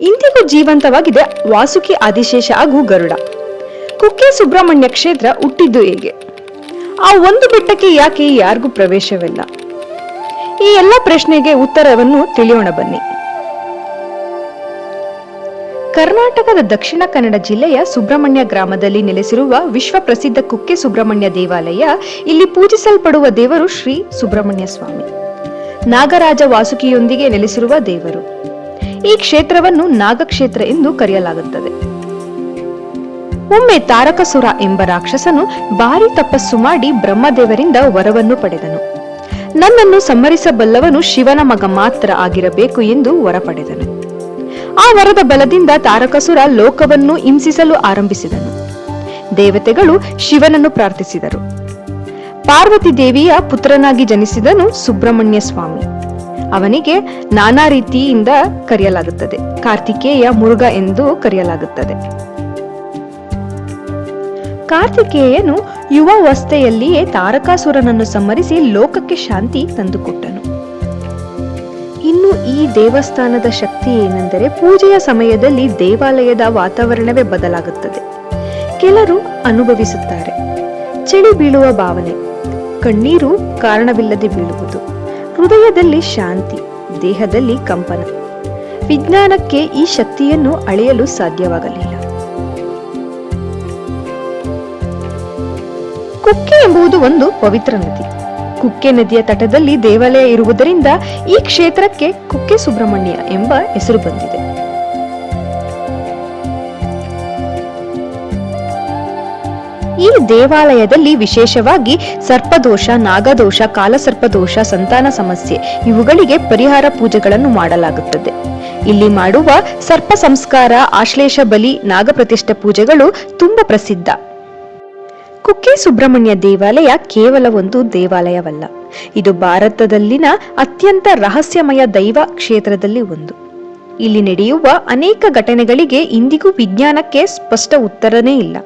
ಇಂದಿಗೂ ಜೀವಂತವಾಗಿದೆ ವಾಸುಕಿ ಆದಿಶೇಷ ಹಾಗೂ ಗರುಡ. ಕುಕ್ಕೆ ಸುಬ್ರಹ್ಮಣ್ಯ ಕ್ಷೇತ್ರ ಹುಟ್ಟಿದ್ದು ಹೇಗೆ? ಆ ಒಂದು ಬೆಟ್ಟಕ್ಕೆ ಯಾಕೆ ಯಾರಿಗೂ ಪ್ರವೇಶವಿಲ್ಲ? ಈ ಎಲ್ಲ ಪ್ರಶ್ನೆಗೆ ಉತ್ತರವನ್ನು ತಿಳಿಯೋಣ ಬನ್ನಿ. ಕರ್ನಾಟಕದ ದಕ್ಷಿಣ ಕನ್ನಡ ಜಿಲ್ಲೆಯ ಸುಬ್ರಹ್ಮಣ್ಯ ಗ್ರಾಮದಲ್ಲಿ ನೆಲೆಸಿರುವ ವಿಶ್ವ ಪ್ರಸಿದ್ಧ ಕುಕ್ಕೆ ಸುಬ್ರಹ್ಮಣ್ಯ ದೇವಾಲಯ, ಇಲ್ಲಿ ಪೂಜಿಸಲ್ಪಡುವ ದೇವರು ಶ್ರೀ ಸುಬ್ರಹ್ಮಣ್ಯ ಸ್ವಾಮಿ. ನಾಗರಾಜ ವಾಸುಕಿಯೊಂದಿಗೆ ನೆಲೆಸಿರುವ ದೇವರು. ಈ ಕ್ಷೇತ್ರವನ್ನು ನಾಗಕ್ಷೇತ್ರ ಎಂದು ಕರೆಯಲಾಗುತ್ತದೆ. ಒಮ್ಮೆ ತಾರಕಸುರ ಎಂಬ ರಾಕ್ಷಸನು ಭಾರಿ ತಪಸ್ಸು ಮಾಡಿ ಬ್ರಹ್ಮದೇವರಿಂದ ವರವನ್ನು ಪಡೆದನು. ನನ್ನನ್ನು ಸಮ್ಮರಿಸಬಲ್ಲವನು ಶಿವನ ಮಗ ಮಾತ್ರ ಆಗಿರಬೇಕು ಎಂದು ವರ ಪಡೆದನು ಆ ವರದ ಬಲದಿಂದ ತಾರಕಸುರ ಲೋಕವನ್ನು ಹಿಂಸಿಸಲು ಆರಂಭಿಸಿದನು. ದೇವತೆಗಳು ಶಿವನನ್ನು ಪ್ರಾರ್ಥಿಸಿದರು. ಪಾರ್ವತಿ ದೇವಿಯ ಪುತ್ರನಾಗಿ ಜನಿಸಿದನು ಸುಬ್ರಹ್ಮಣ್ಯ ಸ್ವಾಮಿ ಅವನಿಗೆ ನಾನಾ ರೀತಿಯಿಂದ ಕರೆಯಲಾಗುತ್ತದೆ. ಕಾರ್ತಿಕೇಯ ಮುರುಘ ಎಂದು ಕರೆಯಲಾಗುತ್ತದೆ. ಕಾರ್ತಿಕೇಯನು ಯುವಾವಸ್ಥೆಯಲ್ಲಿಯೇ ತಾರಕಾಸುರನನ್ನು ಸಂಹರಿಸಿ ಲೋಕಕ್ಕೆ ಶಾಂತಿ ತಂದುಕೊಟ್ಟನು. ಇನ್ನು ಈ ದೇವಸ್ಥಾನದ ಶಕ್ತಿ ಏನೆಂದರೆ ಪೂಜೆಯ ಸಮಯದಲ್ಲಿ ದೇವಾಲಯದ ವಾತಾವರಣವೇ ಬದಲಾಗುತ್ತದೆ. ಕೆಲರು ಅನುಭವಿಸುತ್ತಾರೆ. ಚಳಿ ಬೀಳುವ ಭಾವನೆ. ಕಣ್ಣೀರು ಕಾರಣವಿಲ್ಲದೆ ಬೀಳುವುದು. ಹೃದಯದಲ್ಲಿ ಶಾಂತಿ, ದೇಹದಲ್ಲಿ ಕಂಪನ. ವಿಜ್ಞಾನಕ್ಕೆ ಈ ಶಕ್ತಿಯನ್ನು ಅಳೆಯಲು ಸಾಧ್ಯವಾಗಲಿಲ್ಲ. ಕುಕ್ಕೆ ಎಂಬುದು ಒಂದು ಪವಿತ್ರ ನದಿ. ಕುಕ್ಕೆ ನದಿಯ ತಟದಲ್ಲಿ ದೇವಾಲಯ ಇರುವುದರಿಂದ ಈ ಕ್ಷೇತ್ರಕ್ಕೆ ಕುಕ್ಕೆ ಸುಬ್ರಹ್ಮಣ್ಯ ಎಂಬ ಹೆಸರು ಬಂದಿದೆ. ಈ ದೇವಾಲಯದಲ್ಲಿ ವಿಶೇಷವಾಗಿ ಸರ್ಪದೋಷ, ನಾಗದೋಷ, ಕಾಲಸರ್ಪದೋಷ, ಸಂತಾನ ಸಮಸ್ಯೆ ಇವುಗಳಿಗೆ ಪರಿಹಾರ ಪೂಜೆಗಳನ್ನು ಮಾಡಲಾಗುತ್ತದೆ. ಇಲ್ಲಿ ಮಾಡುವ ಸರ್ಪ ಸಂಸ್ಕಾರ, ಆಶ್ಲೇಷ ಬಲಿ ನಾಗಪ್ರತಿಷ್ಠೆ ಪೂಜೆಗಳು ತುಂಬಾ ಪ್ರಸಿದ್ಧ. ಕುಕ್ಕೆ ಸುಬ್ರಹ್ಮಣ್ಯ ದೇವಾಲಯ ಕೇವಲ ಒಂದು ದೇವಾಲಯವಲ್ಲ. ಇದು ಭಾರತದಲ್ಲಿನ ಅತ್ಯಂತ ರಹಸ್ಯಮಯ ದೈವ ಕ್ಷೇತ್ರದಲ್ಲಿ ಒಂದು. ಇಲ್ಲಿ ನಡೆಯುವ ಅನೇಕ ಘಟನೆಗಳಿಗೆ ಇಂದಿಗೂ ವಿಜ್ಞಾನಕ್ಕೆ ಸ್ಪಷ್ಟ ಉತ್ತರನೇ ಇಲ್ಲ.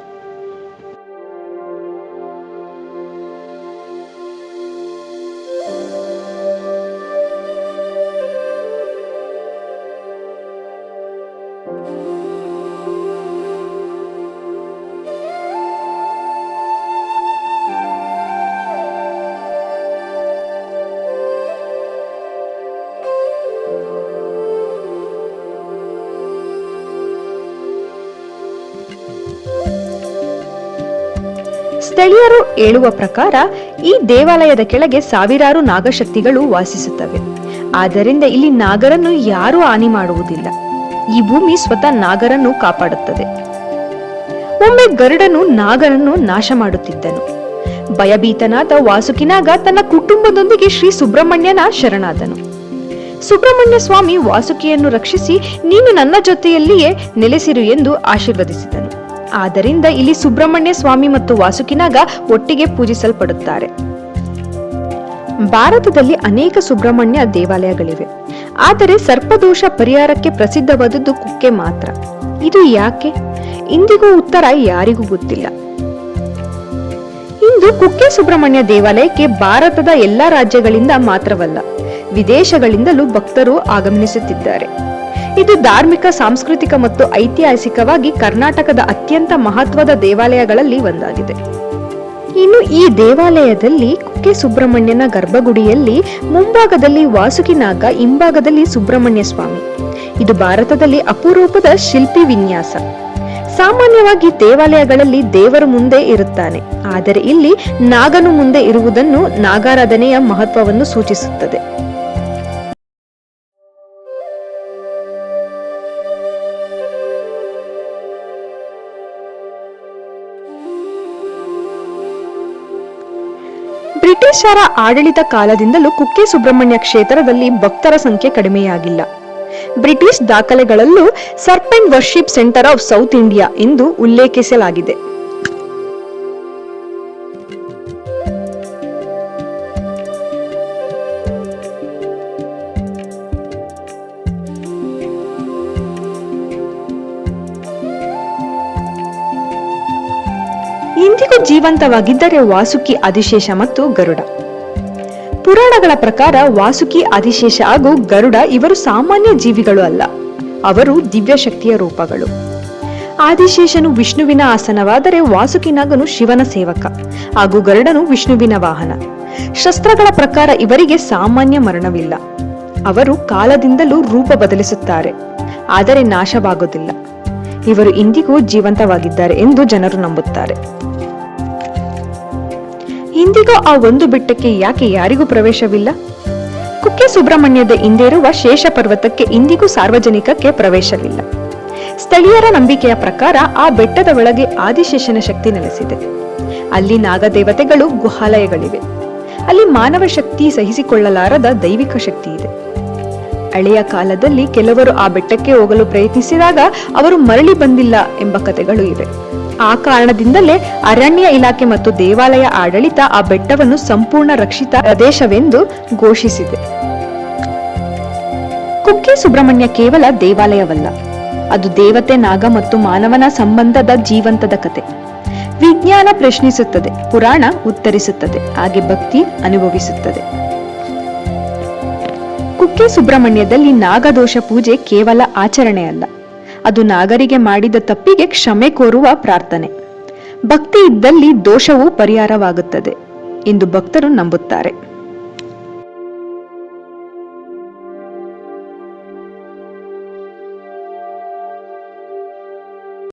ಸ್ಥಳೀಯರು ಹೇಳುವ ಪ್ರಕಾರ, ಈ ದೇವಾಲಯದ ಕೆಳಗೆ ಸಾವಿರಾರು ನಾಗಶಕ್ತಿಗಳು ವಾಸಿಸುತ್ತವೆ. ಆದ್ದರಿಂದ ಇಲ್ಲಿ ನಾಗರನ್ನು ಯಾರೂ ಹಾನಿ ಮಾಡುವುದಿಲ್ಲ. ಈ ಭೂಮಿ ಸ್ವತಃ ನಾಗರನ್ನು ಕಾಪಾಡುತ್ತದೆ. ಒಮ್ಮೆ ಗರುಡನು ನಾಗರನ್ನು ನಾಶ ಮಾಡುತ್ತಿದ್ದನು. ಭಯಭೀತನಾದ ವಾಸುಕಿನಾಗ ತನ್ನ ಕುಟುಂಬದೊಂದಿಗೆ ಶ್ರೀ ಸುಬ್ರಹ್ಮಣ್ಯನ ಶರಣಾದನು. ಸುಬ್ರಹ್ಮಣ್ಯ ಸ್ವಾಮಿ ವಾಸುಕಿಯನ್ನು ರಕ್ಷಿಸಿ, ನೀನು ನನ್ನ ಜೊತೆಯಲ್ಲಿಯೇ ನೆಲೆಸಿರು ಎಂದು ಆಶೀರ್ವದಿಸಿದನು. ಆದ್ದರಿಂದ ಇಲ್ಲಿ ಸುಬ್ರಹ್ಮಣ್ಯ ಸ್ವಾಮಿ ಮತ್ತು ವಾಸುಕಿನಾಗ ಒಟ್ಟಿಗೆ ಪೂಜಿಸಲ್ಪಡುತ್ತಾರೆ. ಭಾರತದಲ್ಲಿ ಅನೇಕ ಸುಬ್ರಹ್ಮಣ್ಯ ದೇವಾಲಯಗಳಿವೆ. ಆದರೆ ಸರ್ಪದೋಷ ಪರಿಹಾರಕ್ಕೆ ಪ್ರಸಿದ್ಧವಾದದ್ದು ಕುಕ್ಕೆ ಮಾತ್ರ. ಇದು ಯಾಕೆ? ಇಂದಿಗೂ ಉತ್ತರ ಯಾರಿಗೂ ಗೊತ್ತಿಲ್ಲ. ಇಂದು ಕುಕ್ಕೆ ಸುಬ್ರಹ್ಮಣ್ಯ ದೇವಾಲಯಕ್ಕೆ ಭಾರತದ ಎಲ್ಲಾ ರಾಜ್ಯಗಳಿಂದ ಮಾತ್ರವಲ್ಲ, ವಿದೇಶಗಳಿಂದಲೂ ಭಕ್ತರು ಆಗಮನಿಸುತ್ತಿದ್ದಾರೆ ಇದು ಧಾರ್ಮಿಕ, ಸಾಂಸ್ಕೃತಿಕ ಮತ್ತು ಐತಿಹಾಸಿಕವಾಗಿ ಕರ್ನಾಟಕದ ಅತ್ಯಂತ ಮಹತ್ವದ ದೇವಾಲಯಗಳಲ್ಲಿ ಒಂದಾಗಿದೆ. ಇನ್ನು ಈ ದೇವಾಲಯದಲ್ಲಿ ಕುಕ್ಕೆ ಸುಬ್ರಹ್ಮಣ್ಯನ ಗರ್ಭಗುಡಿಯಲ್ಲಿ, ಮುಂಭಾಗದಲ್ಲಿ ವಾಸುಕಿನಾಗ, ಹಿಂಭಾಗದಲ್ಲಿ ಸುಬ್ರಹ್ಮಣ್ಯ ಸ್ವಾಮಿ ಇದು ಭಾರತದಲ್ಲಿ ಅಪರೂಪದ ಶಿಲ್ಪಿ ವಿನ್ಯಾಸ. ಸಾಮಾನ್ಯವಾಗಿ ದೇವಾಲಯಗಳಲ್ಲಿ ದೇವರು ಮುಂದೆ ಇರುತ್ತಾನೆ. ಆದರೆ ಇಲ್ಲಿ ನಾಗನು ಮುಂದೆ ಇರುವುದನ್ನು ನಾಗಾರಾಧನೆಯ ಮಹತ್ವವನ್ನು ಸೂಚಿಸುತ್ತದೆ. ಬ್ರಿಟಿಷರ ಆಡಳಿತ ಕಾಲದಿಂದಲೂ ಕುಕ್ಕೆ ಸುಬ್ರಹ್ಮಣ್ಯ ಕ್ಷೇತ್ರದಲ್ಲಿ ಭಕ್ತರ ಸಂಖ್ಯೆ ಕಡಿಮೆಯಾಗಿಲ್ಲ. British ದಾಖಲೆಗಳಲ್ಲೂ serpent worship centre of South India ಎಂದು ಉಲ್ಲೇಖಿಸಲಾಗಿದೆ. ಇಂದಿಗೂ ಜೀವಂತವಾಗಿದ್ದರೆ ವಾಸುಕಿ ಅಧಿಶೇಷ ಮತ್ತು ಗರುಡ. ಪುರಾಣಗಳ ಪ್ರಕಾರ ವಾಸುಕಿ ಅಧಿಶೇಷ ಹಾಗೂ ಗರುಡ ಇವರು ಸಾಮಾನ್ಯ ಜೀವಿಗಳು ಅಲ್ಲ. ಅವರು ದಿವ್ಯ ಶಕ್ತಿಯ ರೂಪಗಳು. ಆದಿಶೇಷನು ವಿಷ್ಣುವಿನ ಆಸನವಾದರೆ ವಾಸುಕಿನಾಗನು ಶಿವನ ಸೇವಕ ಹಾಗೂ ಗರುಡನು ವಿಷ್ಣುವಿನ ವಾಹನ. ಶಸ್ತ್ರಗಳ ಪ್ರಕಾರ ಇವರಿಗೆ ಸಾಮಾನ್ಯ ಮರಣವಿಲ್ಲ. ಅವರು ಕಾಲದಿಂದಲೂ ರೂಪ ಬದಲಿಸುತ್ತಾರೆ, ಆದರೆ ನಾಶವಾಗುವುದಿಲ್ಲ. ಇವರು ಇಂದಿಗೂ ಜೀವಂತವಾಗಿದ್ದಾರೆ ಎಂದು ಜನರು ನಂಬುತ್ತಾರೆ. ಇಂದಿಗೂ ಆ ಒಂದು ಬೆಟ್ಟಕ್ಕೆ ಯಾಕೆ ಯಾರಿಗೂ ಪ್ರವೇಶವಿಲ್ಲ? ಕುಕ್ಕೆ ಸುಬ್ರಹ್ಮಣ್ಯದ ಹಿಂದಿರುವ ಶೇಷ ಪರ್ವತಕ್ಕೆ ಇಂದಿಗೂ ಸಾರ್ವಜನಿಕಕ್ಕೆ ಪ್ರವೇಶವಿಲ್ಲ. ಸ್ಥಳೀಯರ ನಂಬಿಕೆಯ ಪ್ರಕಾರ ಆ ಬೆಟ್ಟದ ಒಳಗೆ ಆದಿಶೇಷನ ಶಕ್ತಿ ನೆಲೆಸಿದೆ. ಅಲ್ಲಿ ನಾಗದೇವತೆಗಳು ಗುಹಾಲಯಗಳಿವೆ. ಅಲ್ಲಿ ಮಾನವ ಶಕ್ತಿ ಸಹಿಸಿಕೊಳ್ಳಲಾರದ ದೈವಿಕ ಶಕ್ತಿ ಇದೆ. ಹಳೆಯ ಕಾಲದಲ್ಲಿ ಕೆಲವರು ಆ ಬೆಟ್ಟಕ್ಕೆ ಹೋಗಲು ಪ್ರಯತ್ನಿಸಿದಾಗ ಅವರು ಮರಳಿ ಬಂದಿಲ್ಲ ಎಂಬ ಕಥೆಗಳು ಇವೆ. ಆ ಕಾರಣದಿಂದಲೇ ಅರಣ್ಯ ಇಲಾಖೆ ಮತ್ತು ದೇವಾಲಯ ಆಡಳಿತ ಆ ಬೆಟ್ಟವನ್ನು ಸಂಪೂರ್ಣ ರಕ್ಷಿತ ಪ್ರದೇಶವೆಂದು ಘೋಷಿಸಿದೆ. ಕುಕ್ಕೆ ಸುಬ್ರಹ್ಮಣ್ಯ ಕೇವಲ ದೇವಾಲಯವಲ್ಲ. ಅದು ದೇವತೆ, ನಾಗ ಮತ್ತು ಮಾನವನ ಸಂಬಂಧದ ಜೀವಂತದ ಕತೆ. ವಿಜ್ಞಾನ ಪ್ರಶ್ನಿಸುತ್ತದೆ, ಪುರಾಣ ಉತ್ತರಿಸುತ್ತದೆ, ಹಾಗೆ ಭಕ್ತಿ ಅನುಭವಿಸುತ್ತದೆ. ಕುಕ್ಕೆ ಸುಬ್ರಹ್ಮಣ್ಯದಲ್ಲಿ ನಾಗದೋಷ ಪೂಜೆ ಕೇವಲ ಆಚರಣೆ ಅಲ್ಲ ಅದು ನಾಗರಿಗೆ ಮಾಡಿದ ತಪ್ಪಿಗೆ ಕ್ಷಮೆ ಕೋರುವ ಪ್ರಾರ್ಥನೆ. ಭಕ್ತಿ ಇದ್ದಲ್ಲಿ ದೋಷವೂ ಪರಿಹಾರವಾಗುತ್ತದೆ ಎಂದು ಭಕ್ತರು ನಂಬುತ್ತಾರೆ.